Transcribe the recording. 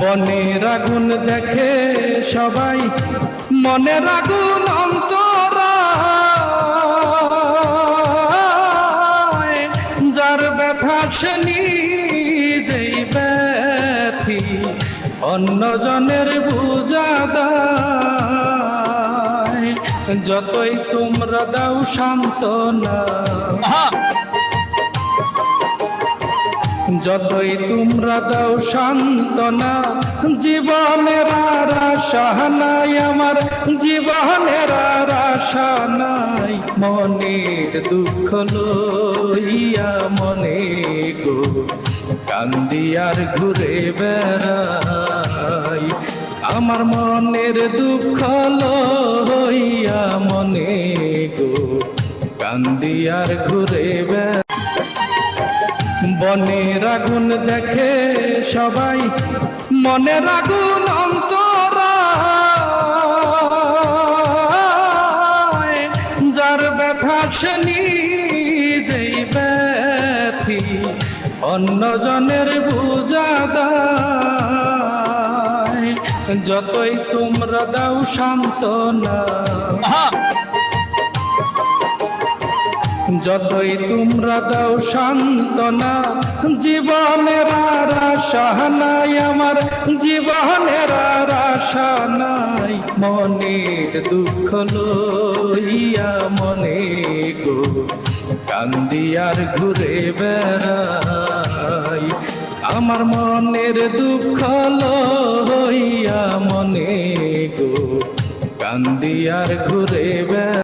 বনের আগুন দেখে সবাই মনের আগুন অন্তরা। যার ব্যথা সে নিজেই ব্যথি, অন্যজনের বুঝা যতই তোমরা দাও সান্ত্বনা। যতই তোমরা দাও সান্ত্বনা, জীবনের আর আশা নাই আমার, জীবনের আর আশা নাই। মনের দুঃখ লইয়া মনে গো, কান্দি আর ঘুরে বেড়াই। আমার মনের দুঃখ লইয়া মনে গো, কান্দি আর ঘুরে বেড়াই। বনের আগুন দেখে সবাই মনের আগুন অন্তরা। যার ব্যথা সে নিজেই ব্যথি, অন্যজনের বুঝা যতই তোমরা দাও সান্ত্বনা যতই তোমরা দাও সান্ত্বনা, জীবনের আর আশা নাই আমার, জীবনের আর আশা নাই। মনের দুঃখ লইয়া মনে গো, কান্দি আর ঘুরে বেড়াই। আমার মনের দুঃখ লইয়া মনে গো, কান্দি আর ঘুরে বেড়াই।